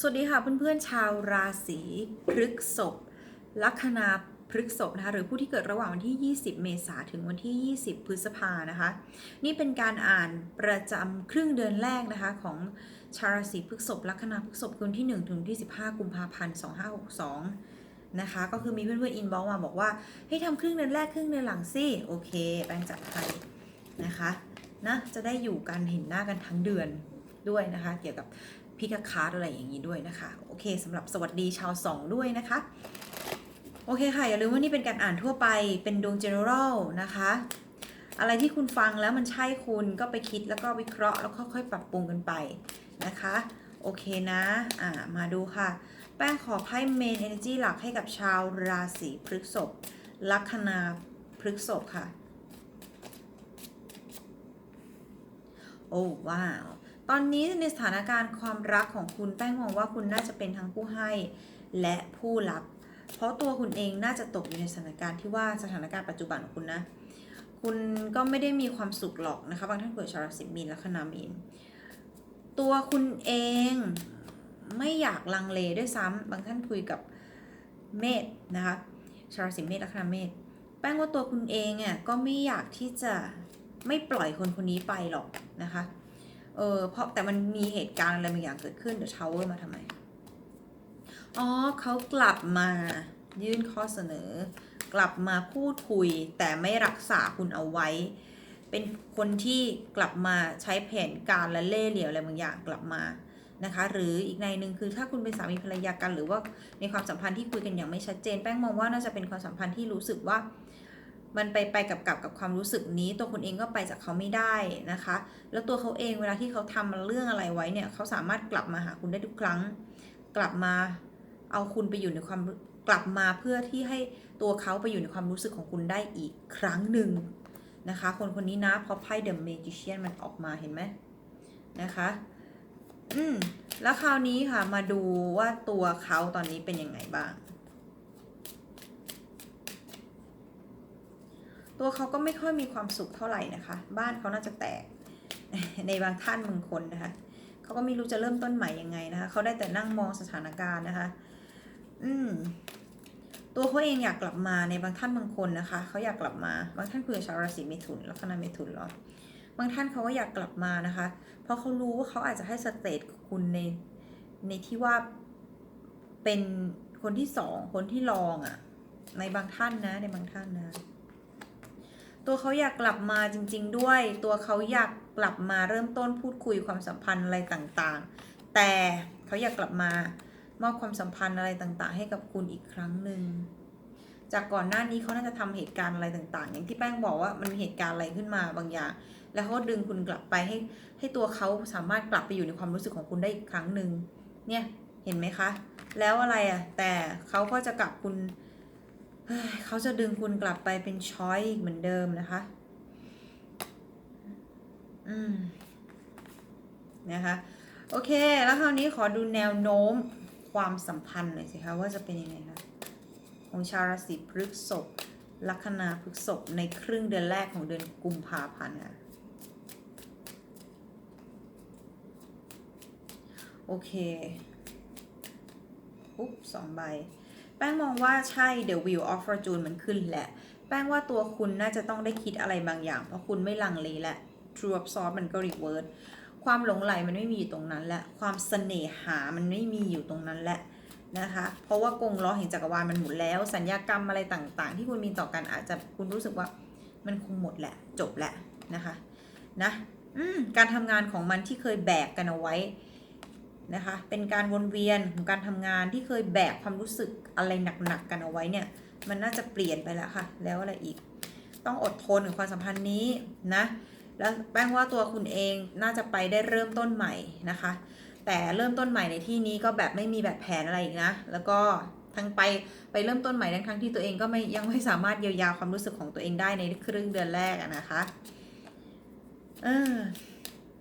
สวัสดีค่ะเพื่อนๆชาวราศีพฤกษภลัคนาพฤกษภนะคะหรือผู้ที่เกิดระหว่างวันที่ 20 เมษาถึงวันที่ 20 พฤษภานะคะ นี่เป็นการอ่านประจำครึ่งเดือนแรกนะคะของชาวราศีพฤกษภลัคนาพฤกษภคนที่ 1 ถึงที่ 15 กุมภาพันธ์ 2562 นะคะ ก็คือมีเพื่อนๆอินบ็อกมาบอกว่าให้ทำครึ่งเดือนแรกครึ่งเดือนหลังสิโอเคแป้งจัดให้นะคะนะจะได้อยู่กันเห็นหน้ากันทั้งเดือนด้วยนะคะ เกี่ยวกับ พิกคาร์ดอะไรอย่างนี้ด้วยนะคะ โอเคสำหรับสวัสดีชาวสองด้วยนะคะ โอเคค่ะ อย่าลืมว่านี่เป็นการอ่านทั่วไปเป็นดวง general นะคะ อะไรที่คุณฟังแล้วมันใช่คุณก็ไปคิดแล้วก็วิเคราะห์แล้วค่อยๆปรับปรุงกันไปนะคะ โอเคนะอ่ามาดูค่ะ แป้งขอไพ่ main energy หลักให้กับชาวราศีพฤษภลัคนาพฤษภค่ะ โอ้ว้าว ตอนนี้ในสถานการณ์ความรักของคุณแป้งมองว่าคุณน่าจะเป็นทั้งผู้ให้และผู้รับ เพราะตัวคุณเองน่าจะตกอยู่ในสถานการณ์ที่ว่าสถานการณ์ปัจจุบันของคุณนะ คุณก็ไม่ได้มีความสุขหรอกนะคะบางท่านเกิดชาวราศีมีนและคนามีน ตัวคุณเองไม่อยากลังเลด้วยซ้ำบางท่านคุยกับเมษนะคะชาวราศีเมษและคนาเมษแป้งว่าตัวคุณเองอะก็ไม่อยากที่จะไม่ปล่อยคนคนนี้ไปหรอกนะคะ เออเพราะแต่มันมีเหตุการณ์อะไรบางอย่างเกิดขึ้นเดี๋ยวทาวเวอร์มาทำไม อ๋อเขากลับมายื่นข้อเสนอ กลับมาพูดคุย แต่ไม่รักษาคุณเอาไว้ เป็นคนที่กลับมาใช้แผนการและเล่ห์เหลี่ยวอะไรบางอย่างกลับมานะคะหรืออีกในหนึ่งคือถ้าคุณเป็นสามีภรรยากัน หรือว่าในความสัมพันธ์ที่คุยกันอย่างไม่ชัดเจน แป้งมองว่าน่าจะเป็นความสัมพันธ์ที่รู้สึกว่า มันไปไปกับกับกับความรู้สึกนี้ ตัวคุณเองก็ไปจากเขาไม่ได้นะคะ แล้วตัวเขาเองเวลาที่เขาทำเรื่องอะไรไว้เนี่ยเขาสามารถกลับมาหาคุณได้ทุกครั้ง กลับมาเอาคุณไปอยู่ในความกลับมาเพื่อที่ให้ตัวเขาไปอยู่ในความรู้สึกของคุณได้อีกครั้งหนึ่งนะคะ คนคนนี้นะพอไพ่ The Magician มันออกมาเห็นไหมนะคะอืมแล้วคราวนี้ค่ะมาดูว่าตัวเขาตอนนี้เป็นยังไงบ้าง ตัวเขาก็ไม่ค่อยมีความสุขเท่าไหร่นะคะ บ้านเขาน่าจะแตกในบางท่านบางคนนะคะเขาก็ไม่รู้จะเริ่มต้นใหม่ยังไงนะคะเขาได้แต่นั่งมองสถานการณ์นะคะ อืม ตัวเขาเองอยากกลับมาในบางท่านบางคนนะคะเขาอยากกลับมา บางท่านคือชาวราศีเมถุนลัคนาเมถุนหรอบางท่านเขาก็อยากกลับมานะคะ เพราะเขารู้ว่าเขาอาจจะให้สเตทคุณในในที่ว่าเป็นคนที่สองคนที่รองอะ่ะ ในบางท่านนะในบางท่านนะ ตัวเขาอยากกลับมาจริง ๆ ด้วย ตัวเขาอยากกลับมาเริ่มต้นพูดคุยความสัมพันธ์อะไรต่างๆ แต่เขาอยากกลับมามอบความสัมพันธ์อะไรต่างๆ ให้กับคุณอีกครั้งหนึ่งจากก่อนหน้านี้เขาน่าจะทำเหตุการณ์อะไรต่างๆ อย่างที่แป้งบอกว่ามันมีเหตุการณ์อะไรขึ้นมาบางอย่าง แล้วเขาก็ดึงคุณกลับไปให้ ให้ตัวเขาสามารถกลับไปอยู่ในความรู้สึกของคุณได้อีกครั้งหนึ่งเนี่ยเห็นไหมคะ แล้วอะไรอะแต่เขาก็จะกลับคุณ เขาจะดึงคุณกลับไปเป็นช้อยอีกเหมือนเดิมนะคะ อืม นะคะ โอเค แล้วคราวนี้ขอดูแนวโน้มความสัมพันธ์หน่อยสิคะว่าจะเป็นยังไงคะของชาวราศีพฤษภลัคนาพฤษภในครึ่งเดือนแรกของเดือนกุมภาพันธ์ค่ะโอเค ปุ๊บสองใบ แป้งมองว่าใช่ The Wheel of Fortune มันขึ้นแหละ แป้งว่าตัวคุณน่าจะต้องได้คิดอะไรบางอย่าง เพราะคุณไม่ลังเลและ True of Swords มันก็ Reverse ความหลงไหลมันไม่มีอยู่ตรงนั้นและ ความเสน่หามันไม่มีอยู่ตรงนั้นแหละนะคะ เพราะว่ากงล้อแห่งจักรวาลมันหมุนแล้ว สัญญากรรมอะไรต่างๆ ที่คุณมีต่อกันอาจจะคุณรู้สึกว่ามันคงหมดแหละ จบแหละนะคะ นะการทำงานของมันที่เคยแบกกันเอาไว้ นะคะ เป็นการวนเวียนของการทำงานที่เคยแบกความรู้สึกอะไรหนักๆกันเอาไว้เนี่ย มันน่าจะเปลี่ยนไปแล้วค่ะ แล้วอะไรอีก ต้องอดทนกับความสัมพันธ์นี้นะ แล้วแป้งว่าตัวคุณเองน่าจะไปได้เริ่มต้นใหม่นะคะ แต่เริ่มต้นใหม่ในที่นี้ก็แบบไม่มีแบบแผนอะไรอีกนะ แล้วก็ทั้งไปไปเริ่มต้นใหม่ทั้งทั้งที่ตัวเองก็ไม่ยังไม่สามารถเยียวยาความรู้สึกของตัวเองได้ในครึ่งเดือนแรกนะคะ เออ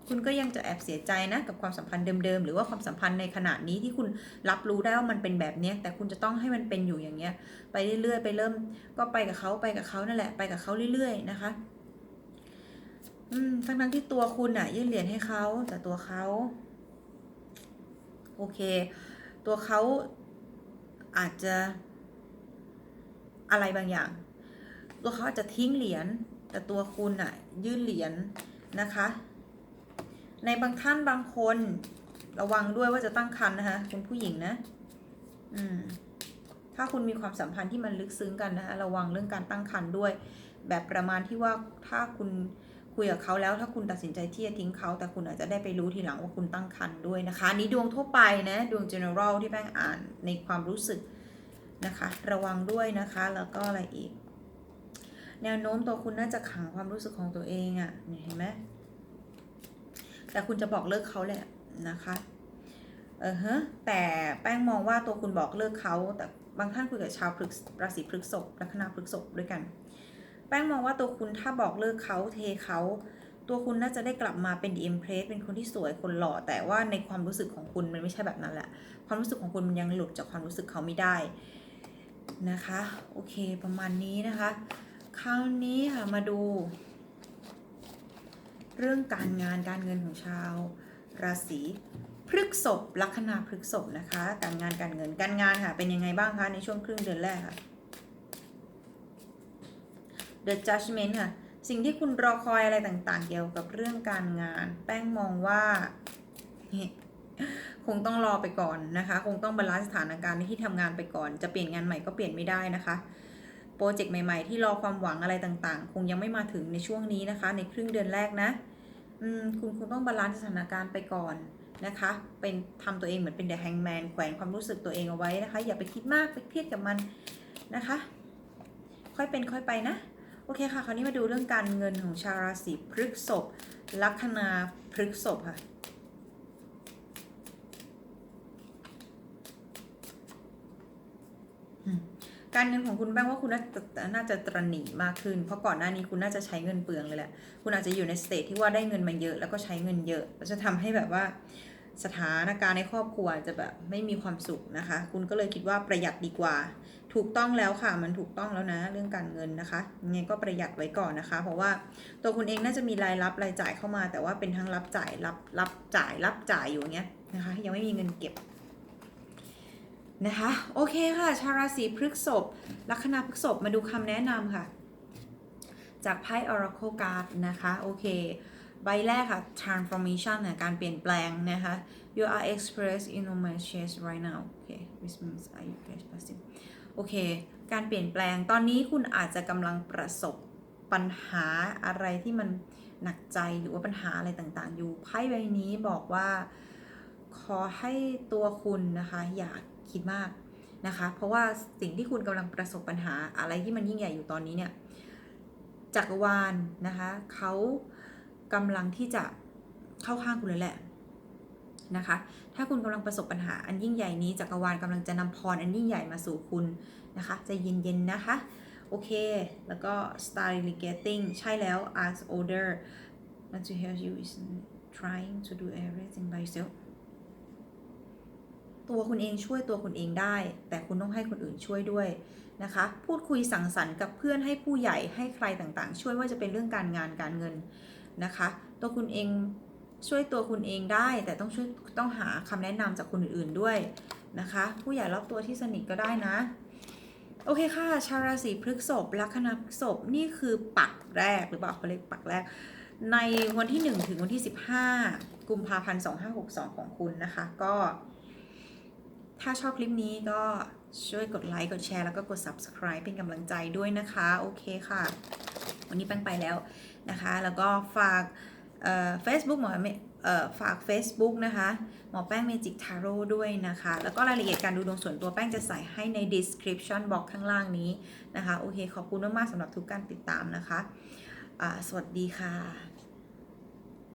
คุณก็ยังจะแอบเสียใจนะกับความสัมพันธ์เดิมๆ หรือว่าความสัมพันธ์ในขณะนี้ที่คุณรับรู้ได้ว่ามันเป็นแบบนี้แต่คุณจะต้องให้มันเป็นอยู่อย่างเงี้ยไปเรื่อยๆไปเริ่ม ก็ไปกับเขาไปกับเขานั่นแหละไปกับเขาเรื่อย ๆ นะคะอืมทั้งๆที่ตัวคุณอะยื่นเหรียญให้เขาแต่ตัวเขาโอเค ตัวเขาอาจจะอะไรบางอย่าง ตัวเขาอาจจะทิ้งเหรียญแต่ตัวคุณอะยื่นเหรียญนะคะ ในบางท่านบางคนระวังด้วยว่าจะตั้งครรภ์นะคะคุณผู้หญิงนะ อืม ถ้าคุณมีความสัมพันธ์ที่มันลึกซึ้งกันนะคะระวังเรื่องการตั้งครรภ์ด้วย แบบประมาณที่ว่าถ้าคุณคุยกับเขาแล้วถ้าคุณตัดสินใจที่จะทิ้งเขาแต่คุณอาจจะได้ไปรู้ทีหลังว่าคุณตั้งครรภ์ด้วยนะคะนี้ดวงทั่วไปนะดวง general ที่แป้งอ่านในความรู้สึกนะคะ ระวังด้วยนะคะแล้วก็อะไรอีก แนวโน้มตัวคุณน่าจะขังความรู้สึกของตัวเองอะ่ะเห็นไหม แต่คุณจะบอกเลิกเขาแหละนะคะเออฮะแต่แป้งมองว่าตัวคุณบอกเลิกเขาแต่บางท่านคุยกับชาวพฤกษราศีพฤษภลัคนาพฤษภด้วยกัน แป้งมองว่าตัวคุณถ้าบอกเลิกเขาเทเขาตัวคุณน่าจะได้กลับมาเป็นเอ็มเพรสเป็นคนที่สวยคนหล่อแต่ว่าในความรู้สึกของคุณมันไม่ใช่แบบนั้นแหละความรู้สึกของคุณมันยังหลุดจากความรู้สึกเขาไม่ได้นะคะ โอเคประมาณนี้นะคะ คราวนี้ค่ะมาดู เรื่องการงานการเงินของชาว ราศีพฤกษภลัคนาพฤกษภนะคะการงานการเงินการงานค่ะ เป็นยังไงบ้างคะ ในช่วงครึ่งเดือนแรกค่ะ The Judgment ค่ะ สิ่งที่คุณรอคอยอะไรต่างๆ เกี่ยวกับเรื่องการงาน แป้งมองว่า คงต้องรอไปก่อนนะคะ คงต้องบาลานซ์สถานการณ์ที่ทำงานไปก่อน จะเปลี่ยนงานใหม่ก็เปลี่ยนไม่ได้นะคะ โปรเจกต์ใหม่ๆ ที่รอความหวังอะไรต่างๆ คงยังไม่มาถึงในช่วงนี้นะคะ ในครึ่งเดือนแรกนะอืมคุณคงต้องบาลานซ์สถานการณ์ไปก่อนนะคะ เป็นทำตัวเองเหมือนเป็นเดอะแฮงแมนแขวนความรู้สึกตัวเองเอาไว้นะคะ อย่าไปคิดมากไปเครียดกับมันนะคะ ค่อยเป็นค่อยไปนะ โอเคค่ะ คราวนี้มาดูเรื่องการเงินของชาวราศีพฤษภลัคนาพฤษภค่ะ การเงินของคุณแป้งว่าคุณน่าจะน่าจะตระหนี่มากขึ้น เพราะก่อนหน้านี้คุณน่าจะใช้เงินเปลืองเลยแหละคุณอาจจะอยู่ในสเตจที่ว่าได้เงินมาเยอะแล้วก็ใช้เงินเยอะแล้วจะทำให้แบบว่าสถานการณ์ในครอบครัวจะแบบไม่มีความสุขนะคะ คุณก็เลยคิดว่าประหยัดดีกว่า ถูกต้องแล้วค่ะ มันถูกต้องแล้วนะ เรื่องการเงินนะคะยังไงก็ประหยัดไว้ก่อนนะคะ เพราะว่าตัวคุณเองน่าจะมีรายรับรายจ่ายเข้ามา แต่ว่าเป็นทั้งรับจ่ายรับรับจ่ายรับจ่ายอยู่อย่างเงี้ยนะคะ ยังไม่มีเงินเก็บ นะคะ โอเคค่ะ ชาวราศีพฤษภลัคนาพฤษภมาดูคำแนะนำค่ะ จากไพ่ Oracle Card นะคะ โอเค ใบแรกค่ะ transformation นะการเปลี่ยนแปลงนะคะ you are expressed in my chest right now โอเค which means are you expressing โอเค การเปลี่ยนแปลง ตอนนี้คุณอาจจะกำลังประสบปัญหาอะไรที่มันหนักใจหรือว่าปัญหาอะไรต่างๆ อยู่ไพ่ใบนี้บอกว่า ขอให้ตัวคุณนะคะ อย่า คิดมากนะคะ เพราะว่าสิ่งที่คุณกำลังประสบปัญหาอะไรที่มันยิ่งใหญ่อยู่ตอนนี้เนี่ยจักรวาลนะคะเขากำลังที่จะเข้าข้างคุณเลยแหละนะคะ ถ้าคุณกำลังประสบปัญหาอันยิ่งใหญ่นี้จักรวาลกำลังจะนำพรอันยิ่งใหญ่มาสู่คุณนะคะจะเย็นๆนะคะ โอเค แล้วก็ star delegating ใช่แล้ว ask older not to help you is trying to do everything by yourself ตัวคุณเองช่วยตัวคุณเองได้ แต่คุณต้องให้คนอื่นช่วยด้วยนะคะ พูดคุยสังสรรค์กับเพื่อนให้ผู้ใหญ่ให้ใครต่างๆ ช่วยว่าจะเป็นเรื่องการงานการเงินนะคะ ตัวคุณเองช่วยตัวคุณเองได้ แต่ต้องช่วยต้องหาคำแนะนำจากคนอื่นๆด้วยนะคะ ผู้ใหญ่รอบตัวที่สนิทก็ได้นะโอเคค่ะ ชาวราศีพฤษภลัคนาพฤษภนี่คือปักแรกหรือเปล่าเขาเรียกปักแรก ในวันที่ 1 ถึงวันที่ 15 กุมภาพันธ์ 2562 ของคุณนะคะ ก็ ถ้าชอบคลิปนี้ก็ช่วยกดไลค์กดแชร์แล้วก็กด subscribe เป็นกำลังใจด้วยนะคะ โอเคค่ะ วันนี้แป้งไปแล้วนะคะ แล้วก็ฝากเฟซบุ๊กหมอเอ่ฝาก Facebook นะคะ หมอแป้ง Magic Tarot ด้วยนะคะ แล้วก็รายละเอียดการดูดวงส่วนตัวแป้งจะใส่ให้ใน description box ข้างล่างนี้นะคะ โอเค ขอบคุณมากๆสำหรับทุกการติดตามนะคะะสวัสดีค่ะ